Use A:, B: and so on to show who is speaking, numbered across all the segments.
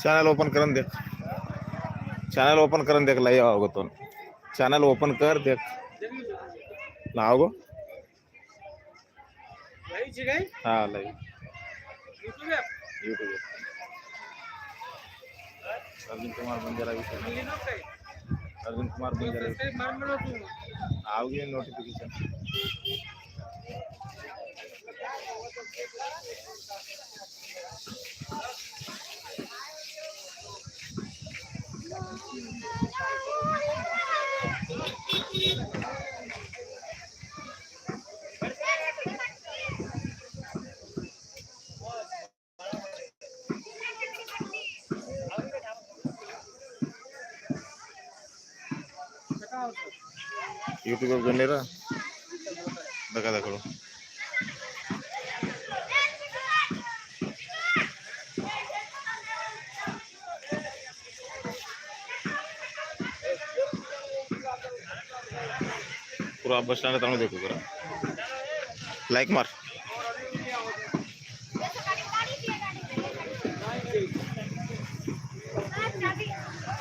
A: Channel open करून दे. Channel open करून दे लाईव्ह आवगतो चॅनल ओपन कर देख. नाव गो? हा लाईव्ह युट्यूब अर्जुन कुमार बंजारा विषय. अर्जुन कुमार बंजारा आओगे नोटिफिकेशन यूट्यूब कर ले रहा। धक्का धकड़ो पूरा बस स्टैंड तक देखो जरा। लाइक मार। Thank you.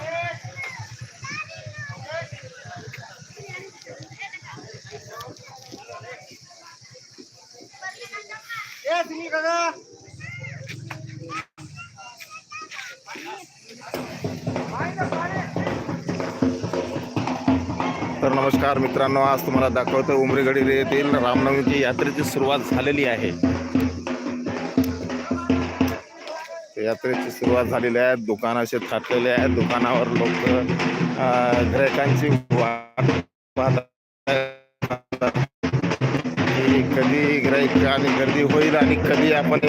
A: तर नमस्कार मित्रांनो आज तुम्हाला दाखवतो उमरेगडी येथील रामनवमीची यात्रेची सुरुवात झालेली आहे. यात्रेची सुरुवात झालेली आहे दुकान असे थाटलेले आहेत दुकानावर लोक ग्राहकांची वाट कधी आणि गर्दी होईल आणि कधी आपण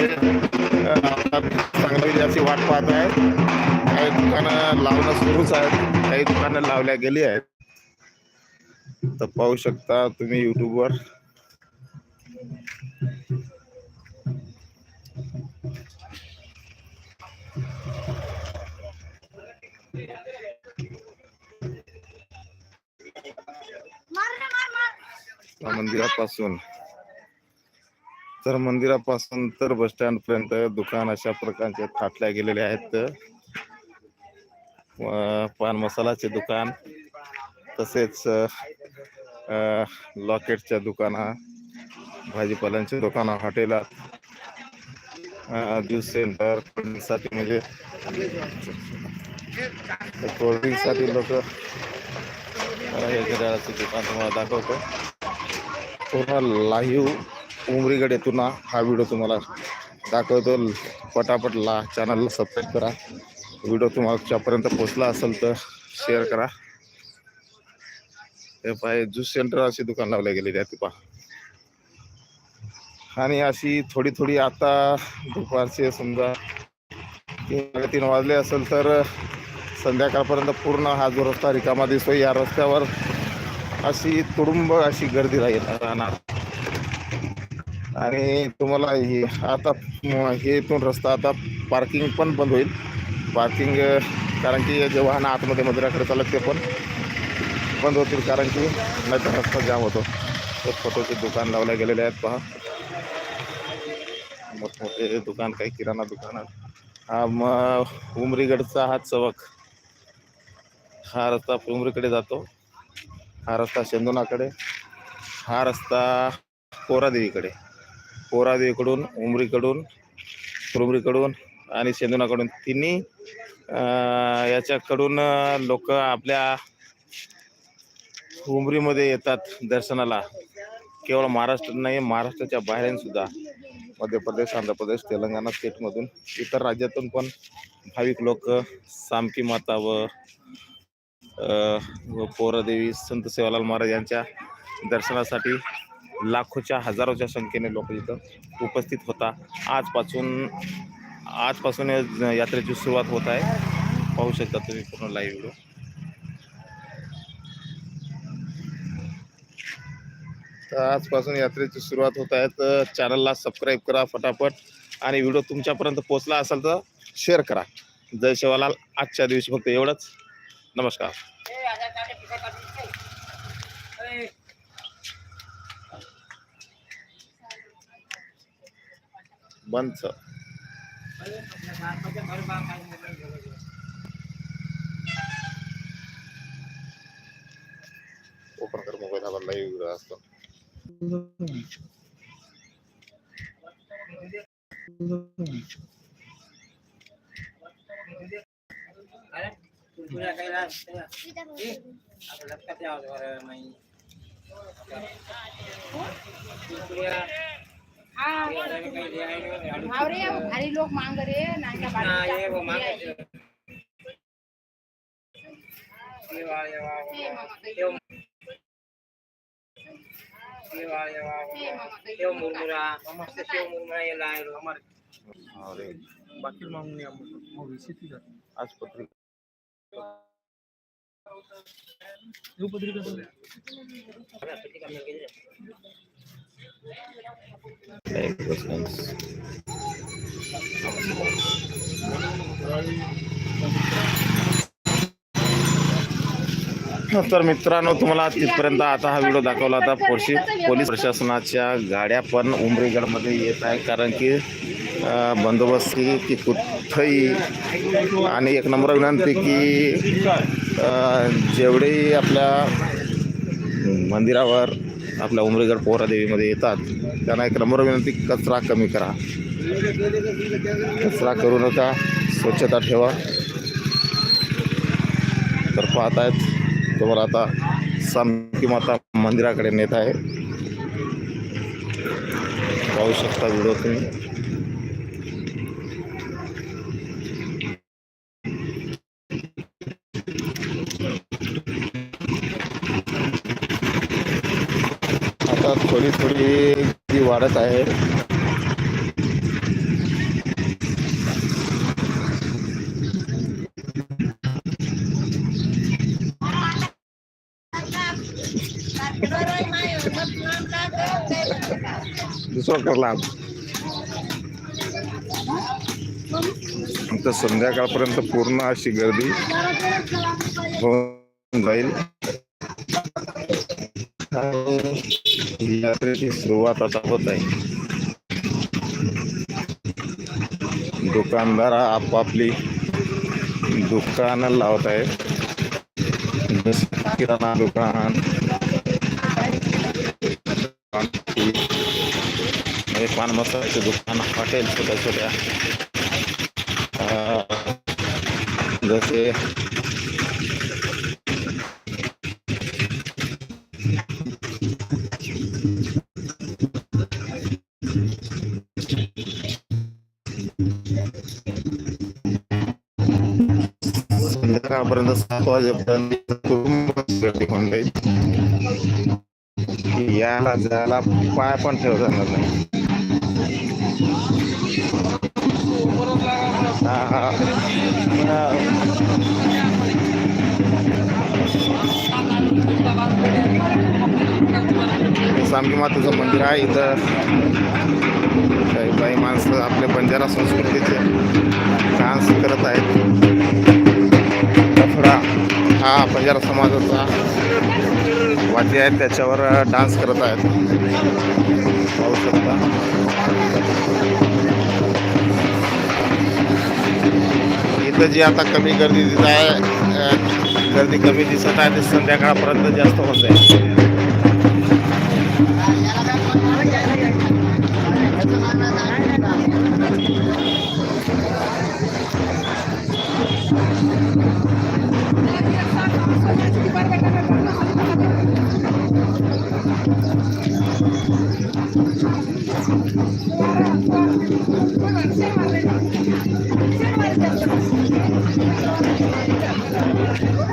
A: चांगली अशी वाट पाहत आहे काही दुकानं लावणं सुरूच आहेत. काही दुकानं लावल्या गेली आहेत. तर पाहू शकता तुम्ही YouTube वर. त्या मंदिरापासून. तर मंदिरापासून तर बस स्टँड पर्यंत दुकान अशा प्रकारचे थाटल्या गेलेले आहेत. पान मसालाचे दुकान तसेच लॉकेटच्या दुकाना भाजीपाल्यांचे दुकानं हॉटेलात ज्यूस सेंटरसाठी म्हणजे कोल्ड्रिंकसाठी लोक हे घड्याळाचं दुकान तुम्हाला दाखवतो. पूर्ण लाईव्ह उमरीगड येथून हा व्हिडिओ तुम्हाला दाखवतो. पटापट ला चॅनलला सबस्क्राईब करा. व्हिडिओ तुमच्यापर्यंत पोहोचला असेल तर शेअर करा. हे पाय ज्यूस सेंटर अशी दुकान लावले गेलेली आहे ती पहा. आणि अशी थोडी थोडी आता दुपारचे समजा. तीन तीन वाजले असेल तर संध्याकाळपर्यंत पूर्ण हा जो रस्ता रिकामा दिसतो या रस्त्यावर अशी तुडुंब अशी गर्दी राहील राहणार. आणि तुम्हाला हे आता हे इथून रस्ता आता पार्किंग पण बंद होईल. पार्किंग कारण की जे वाहन आतमध्ये मंदिराकडे चालत ते पण बंद होतील कारण की नाहीतर रस्ता जाम होतो. तर फोटोचे दुकान लावले गेलेले आहेत पहा. मोठमोठे दुकान काही किराणा दुकान हा मग उमरीगडचा हा चवक हा रस्ता उमरीकडे जातो. हा रस्ता शेंदुनाकडे. हा रस्ता कोरादेवीकडे. पोरादेवीकडून उमरीकडून कुरुमरीकडून आणि शेंदुनाकडून तिन्ही याच्याकडून लोक आपल्या उमरीमध्ये येतात दर्शनाला. केवळ महाराष्ट्र नाही महाराष्ट्राच्या बाहेरून सुद्धा. मध्य प्रदेश आंध्र प्रदेश तेलंगणा स्टेटमधून. इतर राज्यातून पण भाविक लोक सामकी माता व व पोरादेवी संत सेवालाल महाराज यांच्या दर्शनासाठी लाखोच्या हजारोच्या संख्येने लोक इथं उपस्थित होता. आजपासून आजपासून यात्रेची सुरुवात होत आहे. पाहू शकता तुम्ही पूर्ण लाईव्ह व्हिडिओ तर आजपासून यात्रेची सुरुवात होत आहे. तर चॅनलला सबस्क्राईब करा फटाफट. आणि व्हिडिओ तुमच्यापर्यंत पोचला असाल तर शेअर करा. जय शिवालाल आजच्या दिवशी फक्त एवढंच. नमस्कार. बंद ओपन कर मोबाईल हा लाईव्ह व्हिडिओ असतो
B: भारी लोक मांग रे नांगा
A: अरे आज पत्रिका
C: पत्रिका
A: तर मित्रांनो तुम्हाला तिथपर्यंत आता हा व्हिडिओ दाखवला होता. पोर्शी पोलीस प्रशासनाच्या गाड्या पण उमरेगडमध्ये येत आहे कारण की बंदोबस्त बंदोबस्ती की कुठंही आणि एक नंबर विनंती की अं, जेवढेही आपल्या मंदिरावर आपल्या उमरेगड पोहरादेवीमध्ये येतात. त्यांना एक नंबर विनंती कचरा कमी करा. कचरा करू नका स्वच्छता ठेवा. तर पाहत आहेत तुम्हाला आता सामकी माता मंदिराकडे नेत आहे. पाहू शकता व्हिडिओ तुम्ही आता थोडी थोडी वाढत आहे. दुसरा करला संध्याकाळपर्यंत पूर्ण अशी गर्दी होऊन जाईल. आणि यात्रेची सुरुवात आता होत आहे दुकानदार आपापली दुकानं लावत आहेत. जसं किराणा दुकान. हे पान मसाल्याचे दुकान. हॉटेल छोट्या छोट्या. जसे संध्याकाळपर्यंत सात वाजेपर्यंत कुटुंब गर्दी जाईल यायला जायला पाय पण ठेवता येणार नाही. सामकी मातेचं मंदिर आहे इथं. काही काही माणसं आपल्या बंजारा संस्कृतीचे डान्स करत आहेत. लफडा हा बंजारा समाजाचा वाद्य आहे त्याच्यावर डान्स करत आहेत. पाहू शकता. इथं जी आता कमी गर्दी दिसत आहे गर्दी कमी दिसत आहे ते संध्याकाळपर्यंत जास्त होत आहे.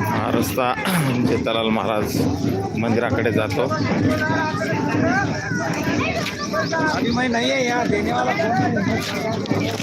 A: हा रस्ता म्हणजे जेतालाल महाराज मंदिराकडे जातो.
C: अभी मैं नहीं है यहाँ देने वाला कौन है?